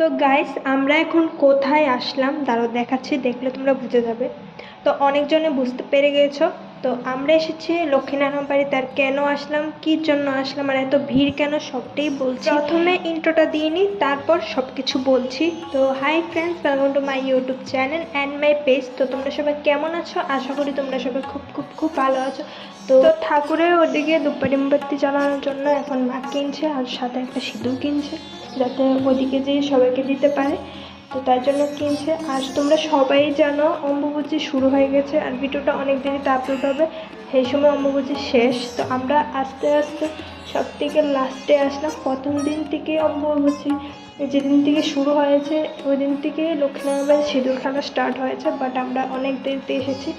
তো গাইস আমরা এখন কোথায় আসলাম? দাঁড়ো দেখাচ্ছি, দেখলে তোমরা বুঝে যাবে। তো অনেকজনে বুঝতে পেরে গেছো। তো আমরা এসেছি লক্ষ্মীনারায়ণ বাড়িতে। আর কেন আসলাম? কি জন্য আসলাম? আর এত ভিড় কেন? সবটাই বলছি। প্রথমে ইন্ট্রোটা দিয়ে নিই তারপর সব কিছু বলছি। তো hi friends welcome to my YouTube channel and my page তো তোমরা সবাই কেমন আছো? আশা করি তোমরা সবাই খুব খুব খুব ভালো আছো। তো ঠাকুরের ওদিকে ধূপকাঠি মোমবাতি জ্বালানোর জন্য এখন মাক কিনছে আর সাথে একটা সিঁদুর কিনছে। যাতে ওদিকে যেয়ে সবাইকে দিতে পারে। তো তার জন্য কিনছে। আর তোমরা সবাই জানো অম্বুবুচি শুরু হয়ে গেছে আর ভিডিওটা অনেক দেরিতে আপলোড হবে। সেই সময় অম্বুবুচি শেষ। তো আমরা আস্তে আস্তে সব থেকে লাস্টে আসলাম। প্রথম দিন থেকে অম্বুবচী যেদিন থেকে শুরু হয়েছে ওই দিন থেকে লক্ষ্মীনারায়ণ সিঁদুর খেলা স্টার্ট হয়েছে বাট আমরা অনেক দেরিতে এসেছি।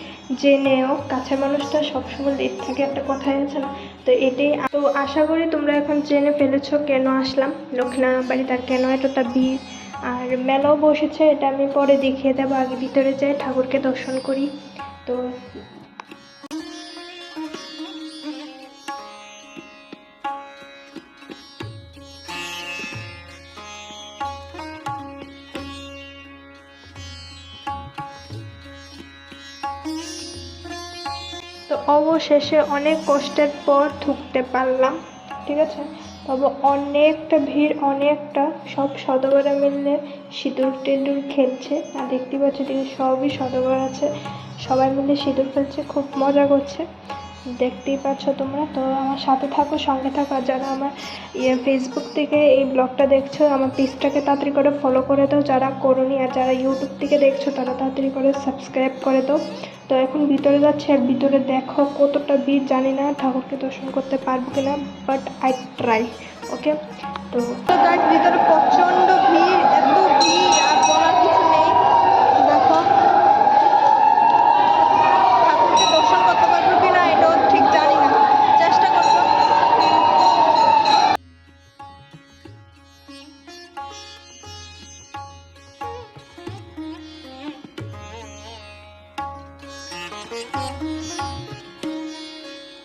জেনেও কাছের মানুষটা সবসময় লেট থাকে একটা কথাই আছে না? তো এটাই তো আশা করি তোমরা এখন জেনে ফেলেছো কেন আসলাম। লক্ষ্মীনারায়ণ বাড়িতে আর কেন এতটা ভিড়? আর মেলাও বসেছে, এটা আমি পরে দেখিয়ে দেবো। আগে ভিতরে যাই, ঠাকুরকে দর্শন করি। তো অবশেষে অনেক কষ্টের পর ঢুকতে পারলাম, ঠিক আছে? তবে অনেকটা ভিড়, অনেকটা সব সদবরা মিললে সিঁদুর টিঁদুর খেলছে। আর দেখতে পাচ্ছি দেখি সবই সদগর আছে। সবাই মিলে সিঁদুর খেলছে, খুব মজা করছে। দেখতেই পাচ্ছ তোমরা? তো আমার সাথে থাকো, সঙ্গে থাকো। আর যারা আমার ইয়ে ফেসবুক থেকে এই ব্লগটা দেখছ, আমার পেজটাকে তাড়াতাড়ি করে ফলো করে দাও। যারা করোনি আর যারা ইউটিউব থেকে দেখছ, তারা তাড়াতাড়ি করে সাবস্ক্রাইব করে দাও। তো এখন ভিতরে যাচ্ছে, আর ভিতরে দেখো কতটা ভিড়, জানি না। ঠাকুরকে দর্শন করতে পারব কিনা বাট আই ট্রাই ওকে তো তার ভিতরে প্রচণ্ড ভিড়।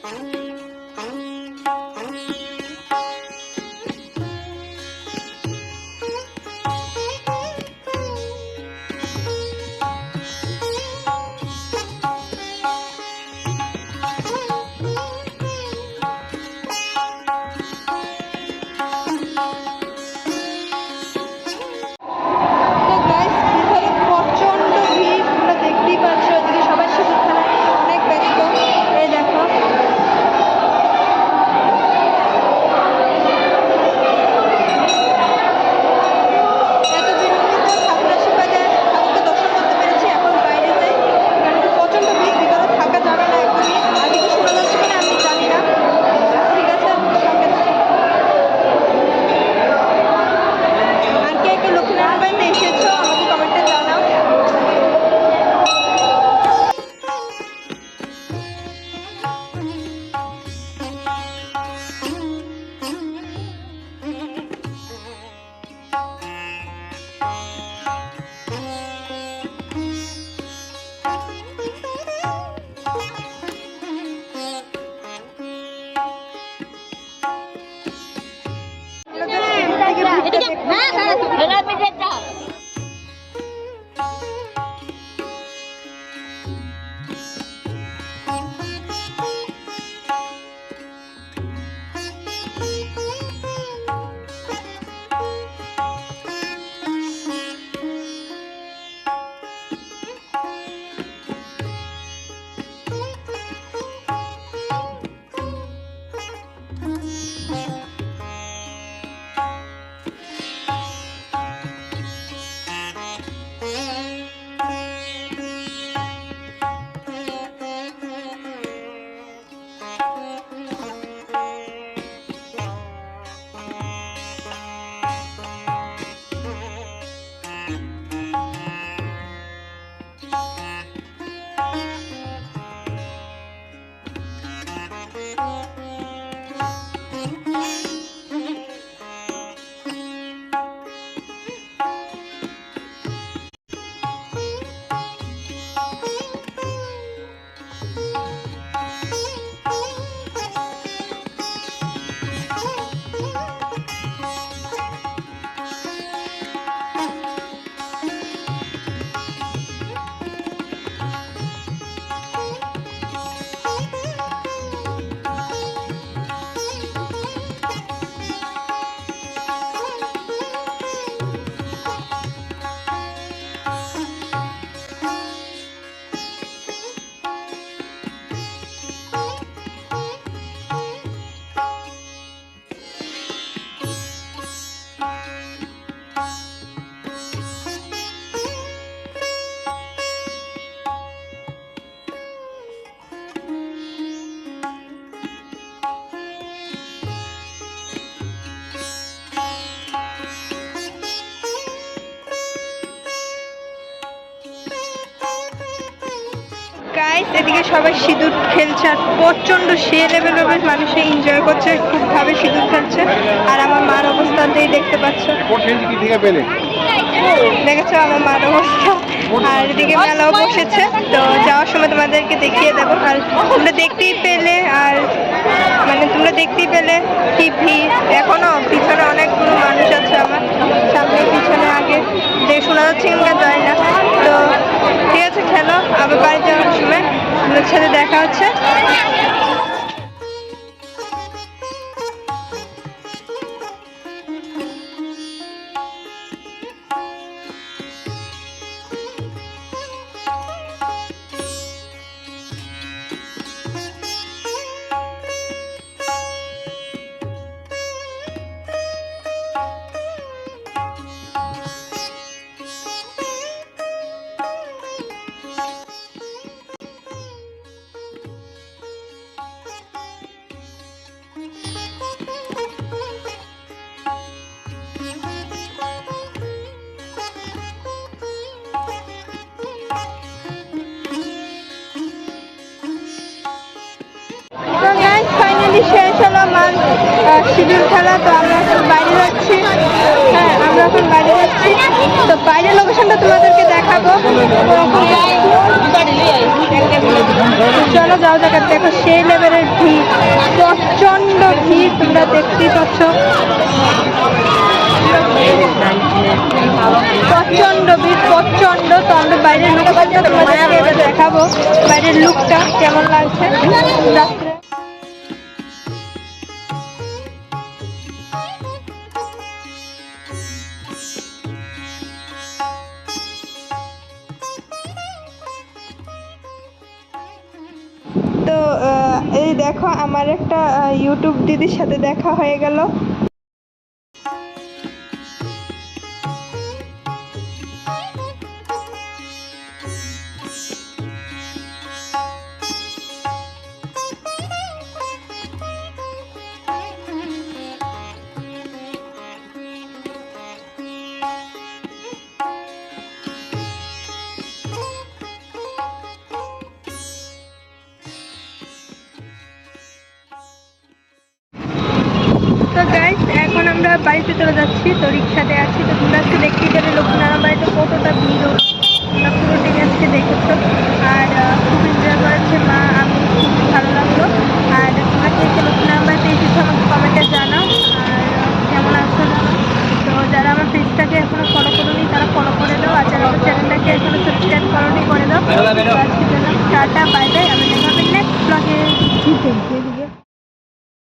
তো এদিকে সবাই সিঁদুর খেলছে আর প্রচণ্ড সে লেভেল লেভেলের মানুষে এনজয় করছে খুব ভাবে সিঁদুর খেলছে। আর আমার মার অবস্থাতেই দেখতে পাচ্ছ। দেখেছ আমার মার অবস্থা? আর এদিকে মেলাও বসেছে। তো যাওয়ার সময় তোমাদেরকে দেখিয়ে দেবো। আর তোমরা দেখতেই পেলে, আর মানে তোমরা দেখতেই পেলে কি ভিড় এখনও পিছনে অনেকগুলো মানুষ আছে আমার। সামনে, পিছনে, আগে। যে শোনা যাচ্ছে কিনা যায় না। তো ঠিক আছে, খেলো। আবার বাড়ি যাওয়ার সময়। সাথে দেখা হচ্ছে। মান শিডিউল খেলা, তো আমরা এখন বাইরে যাচ্ছি। হ্যাঁ আমরা এখন বাইরে যাচ্ছি। তো বাইরের লোকেশনটা তোমাদেরকে দেখাবো। চলো যাও যাক দেখো, সেই লেভেলের ভিড়, প্রচণ্ড ভিড় তোমরা দেখতেই পাচ্ছ। প্রচণ্ড ভিড়, প্রচণ্ড। তো আমরা বাইরের লোকেশনটা তোমাদেরকে দেখাবো। বাইরের লুকটা কেমন লাগছে? এই দেখো আমার একটা ইউটিউব দিদির সাথে দেখা হয়ে গেল। আমরা বাড়িতে চলে যাচ্ছি, তো রিক্সাতে আছি, তো তোমরা আজকে দেখতেই পেলে লক্ষ্মীনারায়ণ বাড়িতে কতটা ভিড়। তোমরা পুরোটাই আজকে দেখেছ আর খুব এনজয় করেছে মা, আমি, খুব ভালো